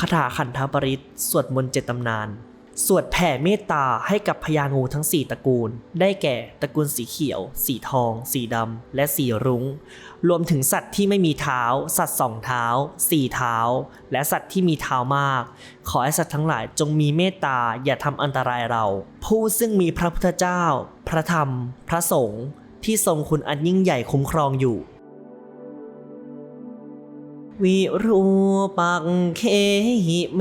คาถาขันธปริตสวดมนต์เจ็ดตำนาน สวดแผ่เมตตาให้กับพญางูทั้ง 4 ตระกูล ได้แก่ตระกูลสีเขียว สีทอง สีดำ และสีรุง้ง รวมถึงสัตว์ที่ไม่มีเท้า สัตว์สองเท้า สี่เท้า และสัตว์ที่มีเท้ามาก ขอให้สัตว์ทั้งหลายจงมีเมตตาอย่าทำอันตรายเรา ผู้ซึ่งมีพระพุทธเจ้า พระธรรม พระสงฆ์ที่ทรงคุณอันยิ่งใหญ่คุ้มครองอยู่ วิรูปักเคหิเม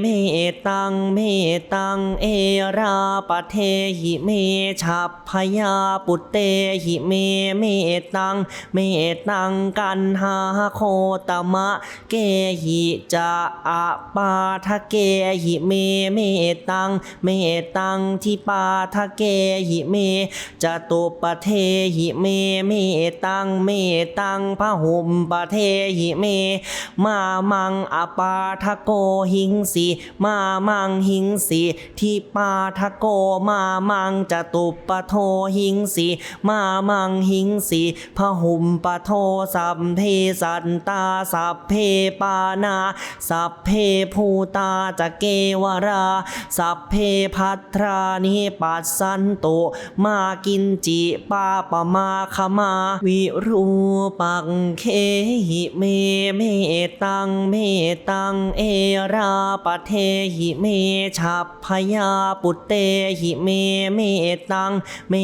เมตังเมตังเอราปเทหิเมฉับพยาปุตเตหิเมเมตังเมตังกันหาโคตมะเกหิจะอะปาทะเกหิเมเมตังเมตังทิปาทะเกหิเมจตุปเทหิเมเมตังเมตังพหุมปะเทหิเมมามังอปาทโกหิงสีมามังหิงสีทิปาทโกมามังจตุปโทหิงสีมามังหิงสีพหุมปโทสัมเพสันตาสัพเพปานาสัพเพภูตาจะเกวรา สัพเพพัทรานิปัสสันโตมากินจิปาปมาคมา วิรูปังเคหิเมเมตังเมตังเอราปะเทหิเมฉับพยาปุตเตหิเมเมตังเม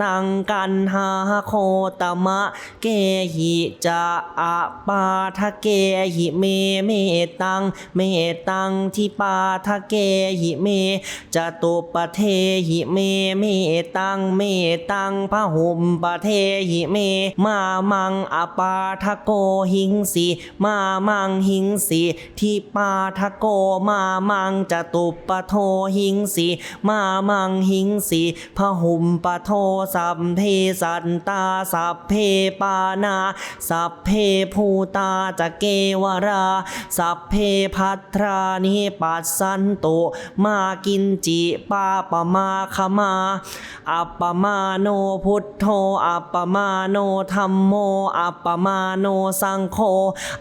ตังกันหาโคตมะเกหิจะอะปาทะเกหิเมเมตังเมตังทิปาทะเกหิเมจตุปเทหิเมเมตังเมตังพหุมปะเทหิเมมามังอปาทะโกหิงสีมามังหิงสีทิปาทโกมามังจตุปโทหิงสีมามังหิงสีพหุมปโทสัมเพสันตาสัพเพปานาสัพเพภูตาจะเกวราสัพเพพัทรานิปัสสันตุมากินจิปาปมาคมา อัปปมาโนพุทโธอัปปมาโนธรรมโม อัปปมาโนสังโฆ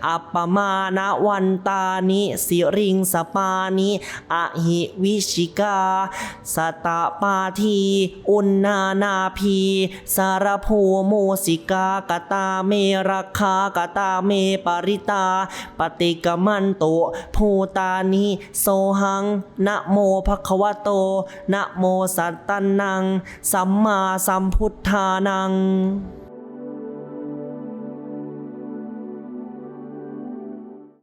อัปปมาณวันตานิสิริงสปานิอหิวิชิกา สตะปาที อุณนานาพี สารภูโมสิกากตาเมราคากตาเมปริตา ปฏิกมันโตภูตานิโสหังนะโมภควโตนะโมสัตตนนัง สัมมาสัมพุทธานัง